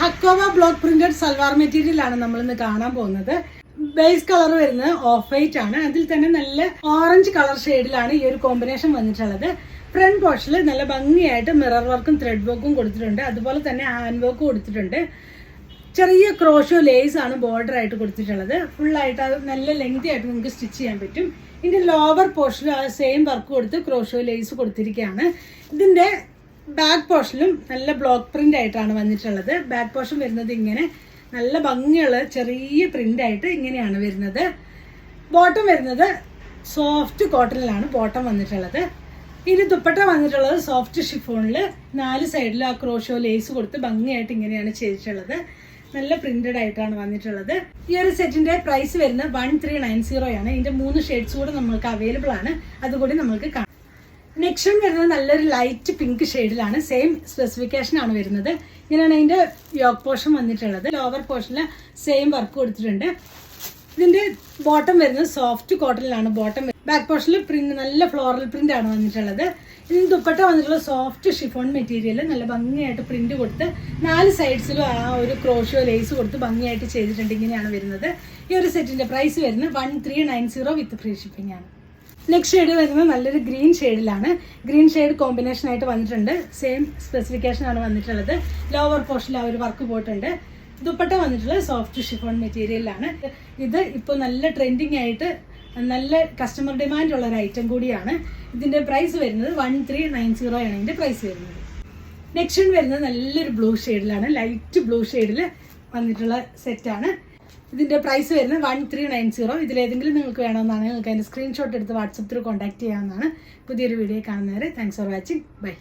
Hakoba block printed salwar material ആണ് നമ്മൾ ഇന്ന് കാണാൻ പോകുന്നത്. ബേസ് കളർ വരുന്നത് ഓഫ് വൈറ്റ് ആണ്. അതിൽ തന്നെ നല്ല ഓറഞ്ച് കളർ ഷെയ്ഡിലാണ് ഈ ഒരു കോമ്പിനേഷൻ വന്നിട്ടുള്ളത്. ഫ്രണ്ട് പോർഷനിൽ നല്ല ഭംഗിയായിട്ട് മിറർ വർക്കും ത്രെഡ് വർക്കും കൊടുത്തിട്ടുണ്ട്. അതുപോലെ തന്നെ ഹാൻഡ് വർക്കും കൊടുത്തിട്ടുണ്ട്. ചെറിയ ക്രോഷോ ലേസ് ആണ് ബോർഡർ ആയിട്ട് കൊടുത്തിട്ടുള്ളത്. ഫുൾ ആയിട്ട് അത് നല്ല ലെങ്തി ആയിട്ട് നമുക്ക് സ്റ്റിച്ച് ചെയ്യാൻ പറ്റും. ഇതിന്റെ ലോവർ പോർഷനിൽ സെയിം വർക്ക് കൊടുത്ത് ക്രോഷോ ലേസ് കൊടുത്തിരിക്കുകയാണ്. ഇതിന്റെ ബാക്ക് പോർഷനും നല്ല ബ്ലോക്ക് പ്രിന്റ് ആയിട്ടാണ് വന്നിട്ടുള്ളത്. ബാക്ക് പോർഷൻ വരുന്നത് ഇങ്ങനെ നല്ല ഭംഗിയുള്ള ചെറിയ പ്രിന്റ് ആയിട്ട് ഇങ്ങനെയാണ് വരുന്നത്. ബോട്ടം വരുന്നത് സോഫ്റ്റ് കോട്ടണിലാണ് ബോട്ടം വന്നിട്ടുള്ളത്. ഇനി ദുപ്പട്ട വന്നിട്ടുള്ളത് സോഫ്റ്റ് ഷിഫോണിൽ നാല് സൈഡിൽ ആ ക്രോഷോ ലേസ് കൊടുത്ത് ഭംഗിയായിട്ട് ഇങ്ങനെയാണ് ചെയ്തിട്ടുള്ളത്. നല്ല പ്രിന്റഡ് ആയിട്ടാണ് വന്നിട്ടുള്ളത്. ഈ ഒരു സെറ്റിന്റെ പ്രൈസ് വരുന്നത് വൺ ത്രീ നയൻ സീറോ ആണ്. ഇതിന്റെ മൂന്ന് ഷെയ്ഡ്സ് കൂടെ നമ്മൾക്ക് അവൈലബിൾ ആണ്. അതുകൂടി നമ്മൾക്ക് നെക്സ്റ്റ് വരുന്നത് നല്ലൊരു ലൈറ്റ് പിങ്ക് ഷെയ്ഡിലാണ് സെയിം സ്പെസിഫിക്കേഷൻ ആണ് വരുന്നത്. ഇങ്ങനെയാണ് അതിന്റെ യോക്ക് പോർഷൻ വന്നിട്ടുള്ളത്. ലോവർ പോർഷനിൽ സെയിം വർക്ക് കൊടുത്തിട്ടുണ്ട്. ഇതിന്റെ ബോട്ടം വരുന്നത് സോഫ്റ്റ് കോട്ടണിലാണ് ബോട്ടം ബാക്ക് പോർഷനിൽ പ്രിന്റ് നല്ല ഫ്ലോറൽ പ്രിന്റ് ആണ് വന്നിട്ടുള്ളത്. ഇതിന് ദുപ്പട്ട വന്നിട്ടുള്ള സോഫ്റ്റ് ഷിഫോൺ മെറ്റീരിയൽ നല്ല ഭംഗിയായിട്ട് പ്രിന്റ് കൊടുത്ത് നാല് സൈഡ്സിലും ആ ഒരു ക്രോഷ്യോ ലേസ് കൊടുത്ത് ഭംഗിയായിട്ട് ചെയ്തിട്ടുണ്ട്. ഇങ്ങനെയാണ് വരുന്നത്. ഈ ഒരു സെറ്റിന്റെ പ്രൈസ് വരുന്നത് one three nine zero with free shipping ആണ്. നെക്സ്റ്റ് ഷെയ്ഡ് വരുന്നത് നല്ലൊരു ഗ്രീൻ ഷെയ്ഡിലാണ്. ഗ്രീൻ ഷെയ്ഡ് കോമ്പിനേഷൻ ആയിട്ട് വന്നിട്ടുണ്ട്. സെയിം സ്പെസിഫിക്കേഷൻ ആണ് വന്നിട്ടുള്ളത്. ലോവർ പോർഷനിൽ ആ ഒരു വർക്ക് പോയിട്ടുണ്ട്. ദുപ്പട്ട വന്നിട്ടുള്ളത് സോഫ്റ്റ് ഷിഫോൺ മെറ്റീരിയലാണ് ഇത് ഇപ്പോൾ നല്ല ട്രെൻഡിങ് ആയിട്ട് നല്ല കസ്റ്റമർ ഡിമാൻഡ് ഉള്ള ഒരു ഐറ്റം കൂടിയാണ്. ഇതിന്റെ പ്രൈസ് വരുന്നത് വൺ ത്രീ നയൻ സീറോ ആണ് ഇതിന്റെ പ്രൈസ് വരുന്നത്. നെക്സ്റ്റ് വരുന്നത് നല്ലൊരു ബ്ലൂ ഷെയ്ഡിലാണ് ലൈറ്റ് ബ്ലൂ ഷെയ്ഡിൽ വന്നിട്ടുള്ള സെറ്റാണ് ഇതിന്റെ പ്രൈസ് വരുന്നത് വൺ ത്രീ നയൻ സീറോ ഇതിലേതെങ്കിലും നിങ്ങൾക്ക് വേണമെന്നാണ് നിങ്ങൾക്ക് അതിന്റെ സ്ക്രീൻഷോട്ട് എടുത്ത് വാട്സപ്പ് ത്രൂ കോൺടാക്ട് ചെയ്യാവുന്നതാണ്. പുതിയൊരു വീഡിയോ കാണുന്നവരെ താങ്ക്സ് ഫോർ വാച്ചിങ് ബൈ